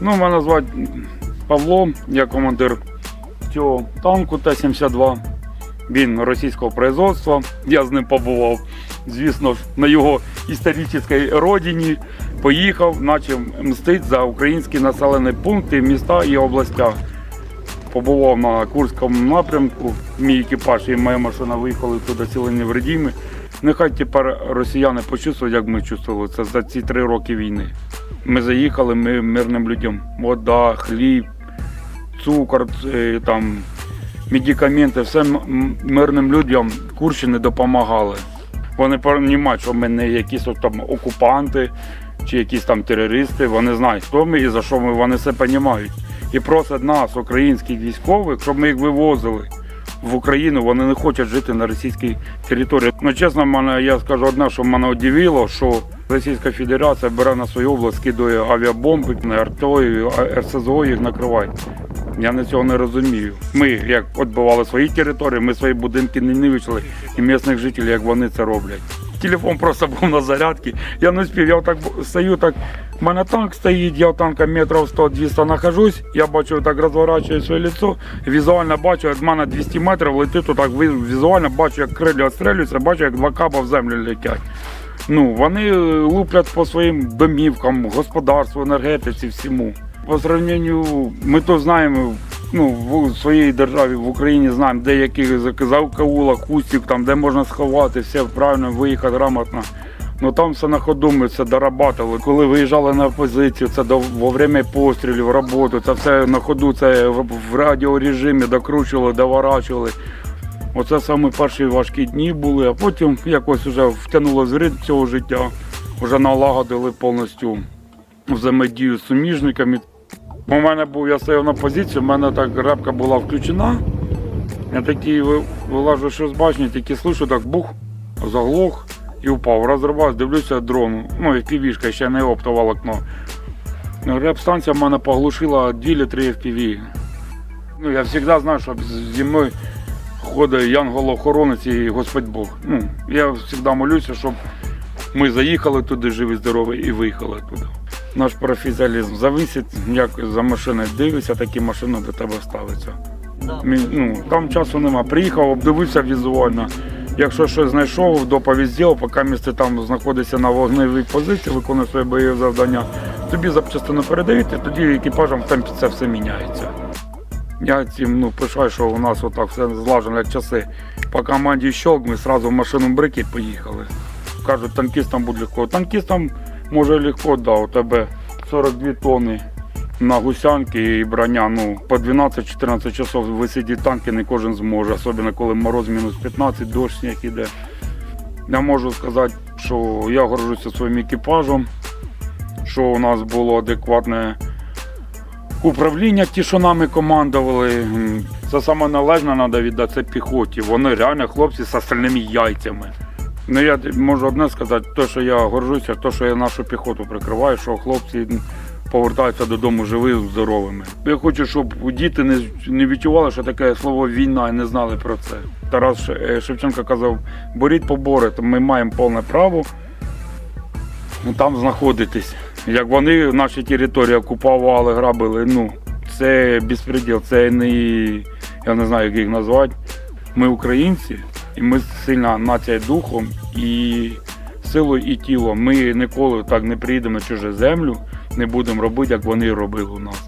Ну, мене звати Павло, я командир цього танку Т-72. Він російського производства. Я з ним побував, звісно ж, на його історичній родині. Поїхав, почав мстити за українські населені пункти, міста і областя. Побував на Курському напрямку. Мій екіпаж і моя машина виїхали туди цілі невредімі. Нехай тепер росіяни почувствують, як ми чувствували це за ці три роки війни. Ми заїхали, ми мирним людям. Вода, хліб, цукор, е, там, медикаменти, все мирним людям Курщини допомагали. Вони розуміють, що ми не якісь там окупанти чи якісь там терористи. Вони знають, хто ми і за що ми, вони все розуміють. І просять нас, українських військових, щоб ми їх вивозили в Україну. Вони не хочуть жити на російській території. Ну, чесно, мене, я скажу одне, що мене удивило, що Російська Федерація бере на свою область, скидує авіабомби, РТО, і РСЗО їх накриває. Я на цього не розумію. Ми, як відбивали свої території, ми свої будинки не нивичили, і місцевих жителів, як вони це роблять. Телефон просто був на зарядці. Я не спів, я так стою, так. У мене танк стоїть, я танка метрів 100-200 нахожусь, я бачу, так розворачую своє лицо, візуально бачу, як в мене 200 метрів летить, то так візуально бачу, як крилі відстрілюються, бачу, як два каба в землю летять. Ну, вони е, луплять по своїм домівкам, господарству, енергетиці, всьому. По сравненню, ми то знаємо, ну, в своїй державі, в Україні знаємо, де який завкаула, кустик, там, де можна сховати, все правильно, виїхати грамотно. Ну там все на ходу ми це дорабатували. Коли виїжджали на позицію, це до, во время пострілів, роботу, це все на ходу, це в радіорежимі докручували, доворачували. Оце саме перші важкі дні були, а потім якось вже втягнуло з ритм цього життя, вже налагодили повністю взаємодію з суміжниками. У мене був, я стояв на позиції, у мене так репка була включена. Я такий вилажу що з башні, тільки слышу, так бух, заглох і впав. Розриваюсь, дивлюся дрон. Ну, півішка, ще не оптоволокно. Реп-станція в мене поглушила 2 літри FPV. Ну, я завжди знаю, що зі мною ходить янгол-охоронець і Господь Бог. Ну, я завжди молюся, щоб ми заїхали туди живі, здорові і виїхали туди. Наш професіоналізм зависить, як за машиною дивишся, такі машини до тебе ставляться. Мі- Ну, там часу нема. Приїхав, обдивився візуально. Якщо щось знайшов, доповідь зробив, поки місце там знаходиться на вогневій позиції, виконує своє бойове завдання, тобі запчастину передають, і тоді екіпажем в темпі це все міняється. Я цим ну, пишаю, що у нас отак все злажено, як часи. По команді щелк, ми одразу в машину брики поїхали. Кажуть, танкістам буде легко. Танкістам може легко, да, у тебе 42 тонни на гусянки і броня. Ну, по 12-14 часов висидіти танки не кожен зможе, особливо коли мороз мінус 15, дощ сніг іде. Я можу сказати, що я горжуся своїм екіпажем, що у нас було адекватне управління, ті, що нами командували. Це саме належне треба віддати це піхоті. Вони реально хлопці з остальними яйцями. Ну я можу одне сказати, те, що я горжуся, те, що я нашу піхоту прикриваю, що хлопці повертаються додому живими, здоровими. Я хочу, щоб діти не, не відчували, що таке слово війна і не знали про це. Тарас е, Шевченко казав, боріть побори, то ми маємо повне право там знаходитись. Як вони наші території окупували, грабили, ну це безпреділ, це не я не знаю, як їх назвати. Ми українці, і ми сильна нація духом і силою і тілом. Ми ніколи так не приїдемо на чужу землю, не будемо робити, як вони робили у нас.